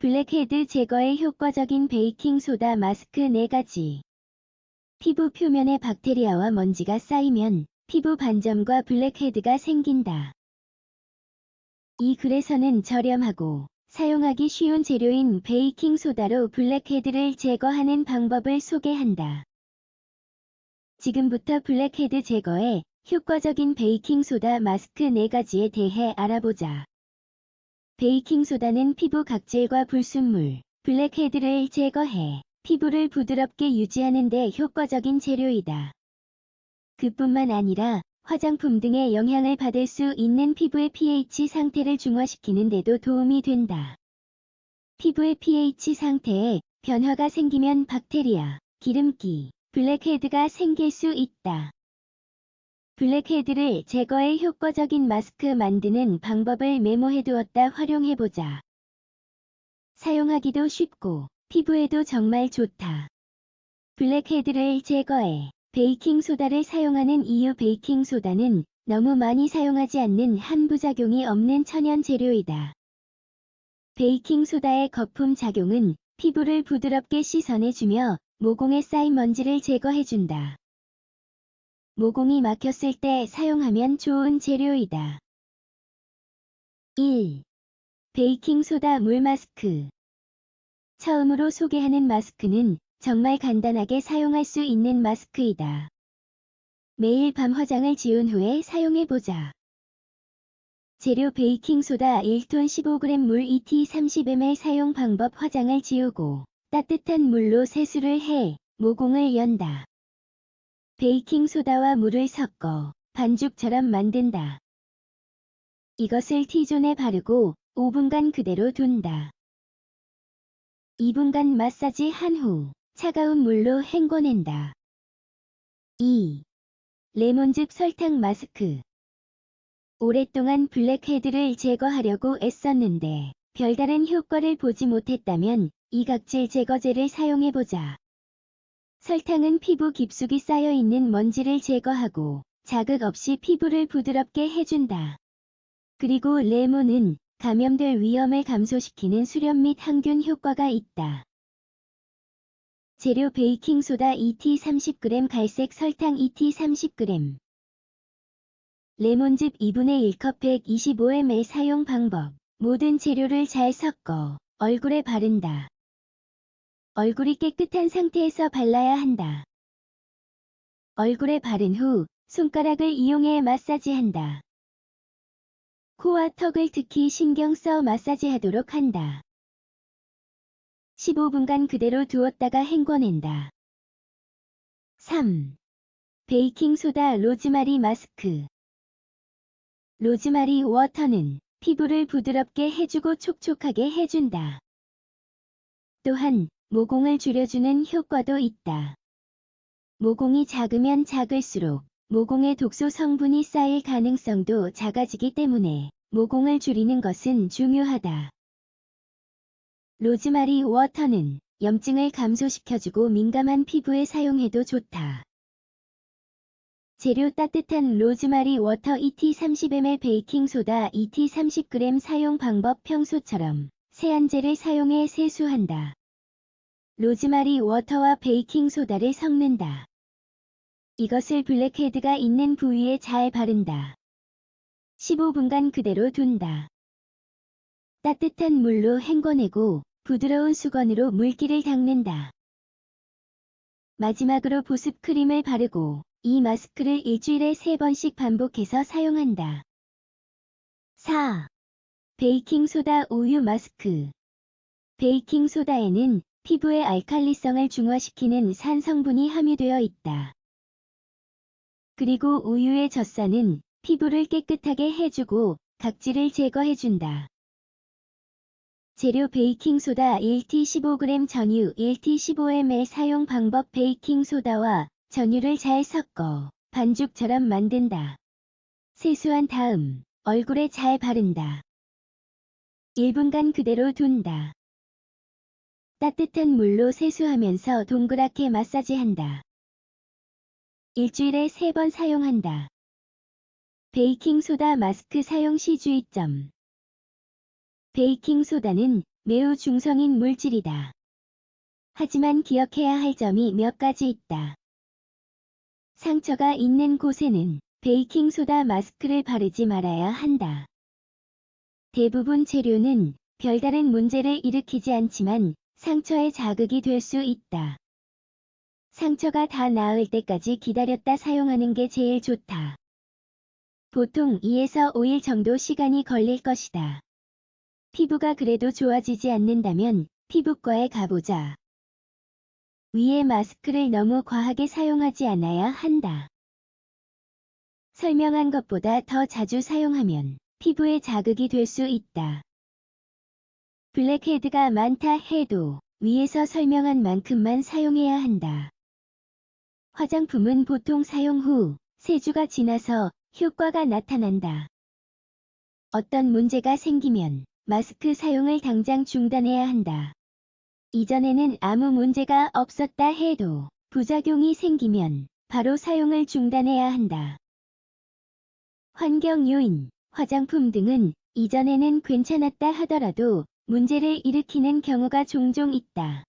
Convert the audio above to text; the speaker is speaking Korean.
블랙헤드 제거에 효과적인 베이킹소다 마스크 4가지. 피부 표면에 박테리아와 먼지가 쌓이면 피부 반점과 블랙헤드가 생긴다. 이 글에서는 저렴하고 사용하기 쉬운 재료인 베이킹소다로 블랙헤드를 제거하는 방법을 소개한다. 지금부터 블랙헤드 제거에 효과적인 베이킹소다 마스크 4가지에 대해 알아보자. 베이킹소다는 피부 각질과 불순물, 블랙헤드를 제거해 피부를 부드럽게 유지하는 데 효과적인 재료이다. 그뿐만 아니라 화장품 등의 영향을 받을 수 있는 피부의 pH 상태를 중화시키는 데도 도움이 된다. 피부의 pH 상태에 변화가 생기면 박테리아, 기름기, 블랙헤드가 생길 수 있다. 블랙헤드를 제거해 효과적인 마스크 만드는 방법을 메모해 두었다 활용해보자. 사용하기도 쉽고 피부에도 정말 좋다. 블랙헤드를 제거해 베이킹소다를 사용하는 이유 베이킹소다는 너무 많이 사용하지 않는 한부작용이 없는 천연 재료이다. 베이킹소다의 거품 작용은 피부를 부드럽게 씻어내주며 모공에 쌓인 먼지를 제거해준다. 모공이 막혔을 때 사용하면 좋은 재료이다. 1. 베이킹소다 물 마스크 처음으로 소개하는 마스크는 정말 간단하게 사용할 수 있는 마스크이다. 매일 밤 화장을 지운 후에 사용해보자. 재료 베이킹소다 1톤 15g 물 ET 30ml 사용 방법 화장을 지우고 따뜻한 물로 세수를 해 모공을 연다. 베이킹소다와 물을 섞어 반죽처럼 만든다. 이것을 T존에 바르고 5분간 그대로 둔다. 2분간 마사지 한 후 차가운 물로 헹궈낸다. 2. 레몬즙 설탕 마스크 오랫동안 블랙헤드를 제거하려고 애썼는데 별다른 효과를 보지 못했다면 이각질 제거제를 사용해보자. 설탕은 피부 깊숙이 쌓여있는 먼지를 제거하고 자극 없이 피부를 부드럽게 해준다. 그리고 레몬은 감염될 위험을 감소시키는 수렴 및 항균 효과가 있다. 재료 베이킹소다 ET 30g 갈색 설탕 ET 30g 레몬즙 2분의 1컵 125ml 사용 방법 모든 재료를 잘 섞어 얼굴에 바른다. 얼굴이 깨끗한 상태에서 발라야 한다. 얼굴에 바른 후 손가락을 이용해 마사지한다. 코와 턱을 특히 신경 써 마사지하도록 한다. 15분간 그대로 두었다가 헹궈낸다. 3. 베이킹소다 로즈마리 마스크 로즈마리 워터는 피부를 부드럽게 해주고 촉촉하게 해준다. 또한 모공을 줄여주는 효과도 있다. 모공이 작으면 작을수록 모공의 독소 성분이 쌓일 가능성도 작아지기 때문에 모공을 줄이는 것은 중요하다. 로즈마리 워터는 염증을 감소시켜주고 민감한 피부에 사용해도 좋다. 재료 따뜻한 로즈마리 워터 ET 30ml 베이킹소다 ET 30g 사용 방법 평소처럼 세안제를 사용해 세수한다. 로즈마리 워터와 베이킹 소다를 섞는다. 이것을 블랙헤드가 있는 부위에 잘 바른다. 15분간 그대로 둔다. 따뜻한 물로 헹궈내고 부드러운 수건으로 물기를 닦는다. 마지막으로 보습 크림을 바르고 이 마스크를 일주일에 3번씩 반복해서 사용한다. 4. 베이킹소다 우유 마스크 베이킹소다에는 피부의 알칼리성을 중화시키는 산 성분이 함유되어 있다. 그리고 우유의 젖산은 피부를 깨끗하게 해주고 각질을 제거해준다. 재료 베이킹소다 1T 15g 전유 1T 15ml 사용 방법 베이킹소다와 전유를 잘 섞어 반죽처럼 만든다. 세수한 다음 얼굴에 잘 바른다. 1분간 그대로 둔다. 따뜻한 물로 세수하면서 동그랗게 마사지한다. 일주일에 3번 사용한다. 베이킹소다 마스크 사용 시 주의점 베이킹소다는 매우 중성인 물질이다. 하지만 기억해야 할 점이 몇 가지 있다. 상처가 있는 곳에는 베이킹소다 마스크를 바르지 말아야 한다. 대부분 재료는 별다른 문제를 일으키지 않지만 상처에 자극이 될 수 있다. 상처가 다 나을 때까지 기다렸다 사용하는 게 제일 좋다. 보통 2에서 5일 정도 시간이 걸릴 것이다. 피부가 그래도 좋아지지 않는다면 피부과에 가보자. 위에 마스크를 너무 과하게 사용하지 않아야 한다. 설명한 것보다 더 자주 사용하면 피부에 자극이 될 수 있다. 블랙헤드가 많다 해도 위에서 설명한 만큼만 사용해야 한다. 화장품은 보통 사용 후 3주가 지나서 효과가 나타난다. 어떤 문제가 생기면 마스크 사용을 당장 중단해야 한다. 이전에는 아무 문제가 없었다 해도 부작용이 생기면 바로 사용을 중단해야 한다. 환경 요인, 화장품 등은 이전에는 괜찮았다 하더라도 문제를 일으키는 경우가 종종 있다.